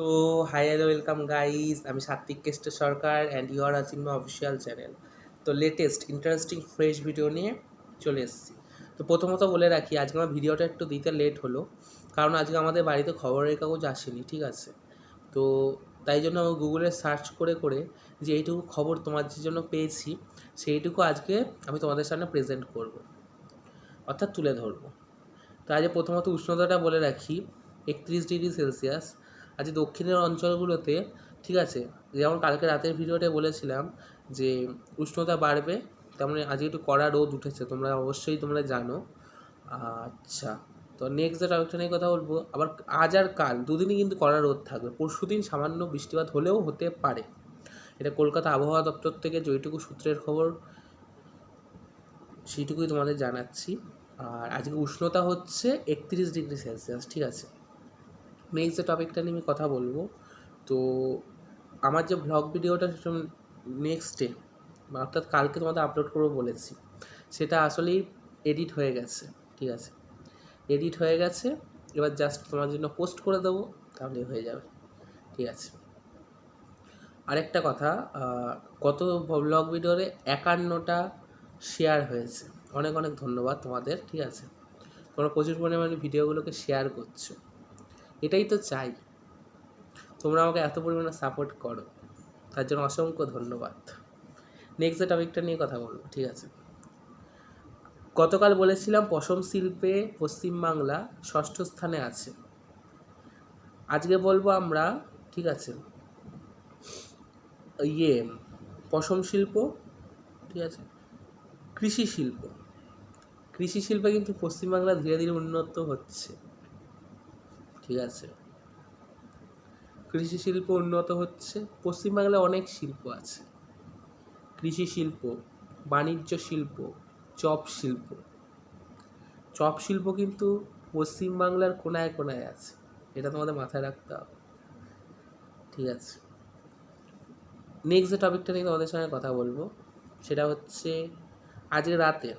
So hi hello welcome guys আমি Satvik Keshto Sarkar and you are watching my official channel তো latest interesting fresh video নিয়ে চলে এসেছি। তো প্রথমত বলে রাখি, আজকে আমার ভিডিওটা একটু দিতে লেট হলো, কারণ আজকে আমাদের বাড়িতে খবরের কাগজ আসেনি, ঠিক আছে? তো তাই জন্য আমি গুগলে সার্চ করে করে যে এইটুকু খবর তোমাদের জন্য পেয়েছি, সেইটুকু আজকে আমি তোমাদের সামনে প্রেজেন্ট করব। অর্থাৎ তুলে ধরবো। তো আজকে প্রথমত উষ্ণতাটা বলে রাখি, একত্রিশ ডিগ্রি সেলসিয়াস। আজ দক্ষিণের অঞ্চলগুলোতে, ঠিক আছে? যেমন কালকে রাতের ভিডিওতে বলেছিলাম যে উষ্ণতা বাড়বে, তেমন আজকে একটু কড়া রোদ উঠেছে, তোমরা অবশ্যই তোমরা জানো। আচ্ছা তো নেক্সট যে টপিকটা নিয়ে কথা বলব, আবার আজ আর কাল, দুদিনই কিন্তু কড়া রোদ থাকবে, পরশু দিন সামান্য বৃষ্টিপাত হলেও হতে পারে। এটা কলকাতা আবহাওয়া দপ্তর থেকে যেইটুকু সূত্রের খবর, সেইটুকুই তোমাদের জানাচ্ছি। আর আজকে উষ্ণতা হচ্ছে একত্রিশ ডিগ্রি সেলসিয়াস, ঠিক আছে? নেক্সট যে টপিকটা নিয়ে আমি কথা বলব, তো আমার যে ব্লগ ভিডিওটা সেটা নেক্সট ডে অর্থাৎ কালকে তোমাদের আপলোড করব বলেছি, সেটা আসলেই এডিট হয়ে গেছে, ঠিক আছে? এডিট হয়ে গেছে, এবার জাস্ট তোমার জন্য পোস্ট করে দেবো তাহলে হয়ে যাবে, ঠিক আছে? আরেকটা কথা গত ব্লগ ভিডিওরে একান্নটা শেয়ার হয়েছে, অনেক অনেক ধন্যবাদ তোমাদের, ঠিক আছে? তোমরা প্রচুর পরিমাণে ভিডিওগুলোকে শেয়ার করছ। এটাই তো চাই। তোমরা আমাকে এত পরিমাণে সাপোর্ট করো। তার জন্য অসংখ্য ধন্যবাদ। নেক্সট যে টপিকটা নিয়ে কথা বলব, ঠিক আছে? গতকাল বলেছিলাম পশম শিল্পে পশ্চিমবাংলা ষষ্ঠ স্থানে আছে। আজকে বলব আমরা, ঠিক আছে? ইয়ে পশম শিল্প, ঠিক আছে? কৃষি শিল্প। কৃষি শিল্পে কিন্তু পশ্চিমবাংলা ধীরে ধীরে উন্নত হচ্ছে। ঠিক আছে। কৃষি শিল্প উন্নত হচ্ছে। পশ্চিমবাংলায় অনেক শিল্প আছে। কৃষি শিল্প, বাণিজ্য শিল্প, চপ শিল্প। চপ শিল্প কিন্তু পশ্চিমবাংলার কোনায় কোনায় আছে। এটা তোমাদের মাথায় রাখতে হবে। ঠিক আছে। নেক্সট যে টপিকটা নিয়ে তোমাদের সঙ্গে কথা বলব, সেটা হচ্ছে আজকে রাতে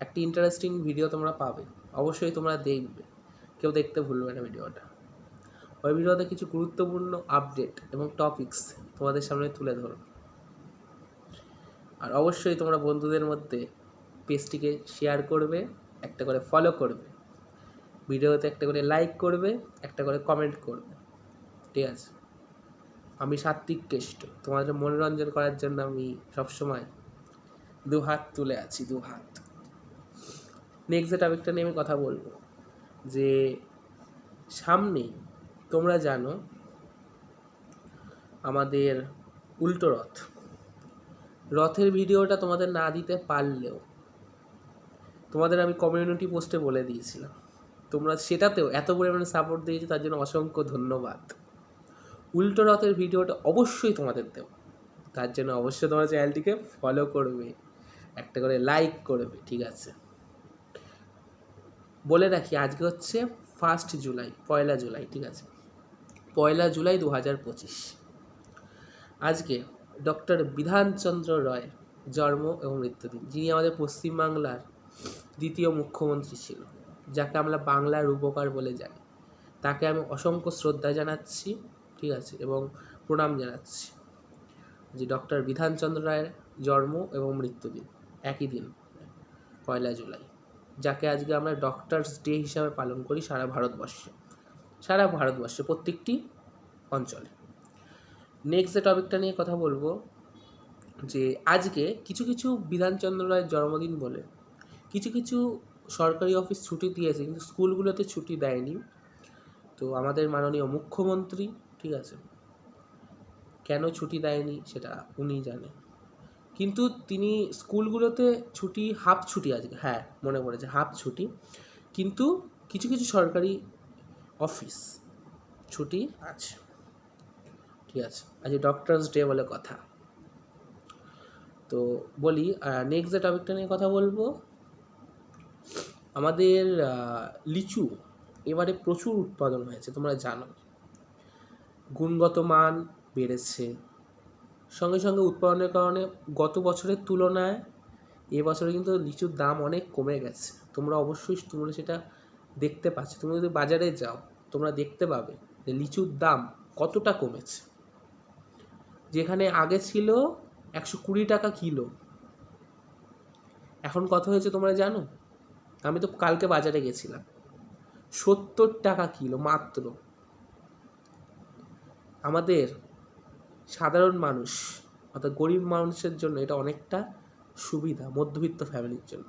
একটি ইন্টারেস্টিং ভিডিও তোমরা পাবে। অবশ্যই তোমরা দেখবে। কেউ দেখতে ভুলবে না ভিডিওটা। ওই ভিডিওতে কিছু গুরুত্বপূর্ণ আপডেট এবং টপিকস তোমাদের সামনে তুলে ধরো আর অবশ্যই তোমরা বন্ধুদের মধ্যে পেজটিকে শেয়ার করবে, একটা করে ফলো করবে। ভিডিওতে একটা করে লাইক করবে, একটা করে কমেন্ট করবে। ঠিক আছে? আমি সাত্বিক কেষ্ট। তোমাদের মনোরঞ্জন করার জন্য আমি সবসময় দু হাত তুলে আছি দু হাত নেক্সট যে টপিকটা নিয়ে আমি কথা বলব যে সামনেই তোমরা জানো আমাদের উল্টো রথ। রথের ভিডিওটা তোমাদের না দিতে পারলেও, তোমাদের আমি কমিউনিটি পোস্টে বলে দিয়েছিলাম। তোমরা সেটাতেও এত পরিমাণে সাপোর্ট দিয়েছ, তার জন্য অসংখ্য ধন্যবাদ। উল্টো রথের ভিডিওটা অবশ্যই তোমাদের দেবো। তার জন্য অবশ্যই তোমার চ্যানেলটিকে ফলো করবে, একটা করে লাইক করবে, ঠিক আছে? বলে রাখি, আজকে হচ্ছে ফার্স্ট জুলাই, পয়লা জুলাই, ঠিক আছে? পয়লা জুলাই দু হাজার পঁচিশ। আজকে ডক্টর বিধানচন্দ্র রায় জন্ম এবং মৃত্যুদিন, যিনি আমাদের পশ্চিমবাংলার দ্বিতীয় মুখ্যমন্ত্রী ছিল, যাকে আমরা বাংলার রূপকার বলে জানি। তাকে আমি অসংখ্য শ্রদ্ধা জানাচ্ছি, ঠিক আছে? এবং প্রণাম জানাচ্ছি যে ডক্টর বিধানচন্দ্র রায়ের জন্ম এবং মৃত্যুদিন, একই দিন, পয়লা জুলাই। যাকে আজকে আমরা ডক্টরস ডে হিসাবে পালন করি সারা ভারতবর্ষে। সারা ভারতবর্ষে, প্রত্যেকটি অঞ্চলে। নেক্সট যে টপিকটা নিয়ে কথা বলব, যে আজকে কিছু কিছু বিধানচন্দ্র রায়ের জন্মদিন বলে, কিছু কিছু সরকারি অফিস ছুটি দিয়েছে, কিন্তু স্কুলগুলোতে ছুটি দেয়নি। তো আমাদের মাননীয় মুখ্যমন্ত্রী, ঠিক আছে, কেন ছুটি দেয়নি সেটা উনি জানে কিন্তু তিনি স্কুলগুলোতে ছুটি, হাফ ছুটি আজকে হ্যাঁ মনে পড়েছে, হাফ ছুটি। কিন্তু কিছু কিছু সরকারি অফিস ছুটি আছে। ঠিক আছে আজকে ডক্টরস ডে বলে কথা। তো বলি নেক্সট যে টপিকটা নিয়ে কথা বলব, আমাদের লিচু এবারে প্রচুর উৎপাদন হয়েছে, তোমরা জানো। গুণগত মান বেড়েছে। সঙ্গে সঙ্গে উৎপাদনের কারণে গত বছরের তুলনায় এবছরে কিন্তু লিচুর দাম অনেক কমে গেছে। তোমরা অবশ্যই তোমরা সেটা দেখতে পাচ্ছ। তুমি যদি বাজারে যাও, তোমরা দেখতে পাবে যে লিচুর দাম কতটা কমেছে। যেখানে আগে ছিল একশো কুড়ি টাকা কিলো। এখন কত হয়েছে তোমরা জানো? আমি তো কালকে বাজারে গেছিলাম। সত্তর টাকা কিলো মাত্র। আমাদের সাধারণ মানুষ, অর্থাৎ গরিব মানুষের জন্য এটা অনেকটা সুবিধা, মধ্যবিত্ত ফ্যামিলির জন্য।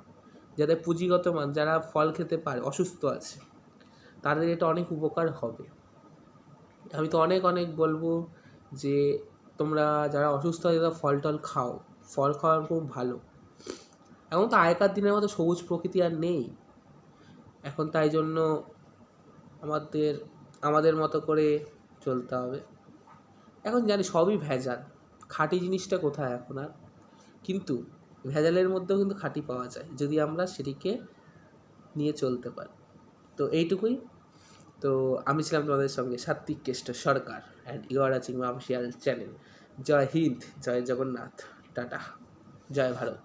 যাদের পুঁজিগত মান, যারা ফল খেতে পারে, অসুস্থ আছে, তাদের এটা অনেক উপকার হবে। আমি তো অনেক অনেক বলব যে, তোমরা যারা অসুস্থ আছে, তারা ফল টল খাও। ফল খাওয়া খুব ভালো। এখন তো আগেকার দিনের মতো সবুজ প্রকৃতি আর নেই। এখন তাই জন্য আমাদের আমাদের মতো করে চলতে হবে। এখন জানি সবই ভেজাল। খাঁটি জিনিসটা কোথায় এখন আর কিন্তু ভেজালের মধ্যেও কিন্তু খাঁটি পাওয়া যায়, যদি আমরা সেটিকে নিয়ে চলতে পারি। তো এইটুকুই। তো আমি ছিলাম তোমাদের সঙ্গে Satvik Keshto Sarkar and you are watching official channel জয় হিন্দ, জয় জগন্নাথ, টাটা, জয় ভারত।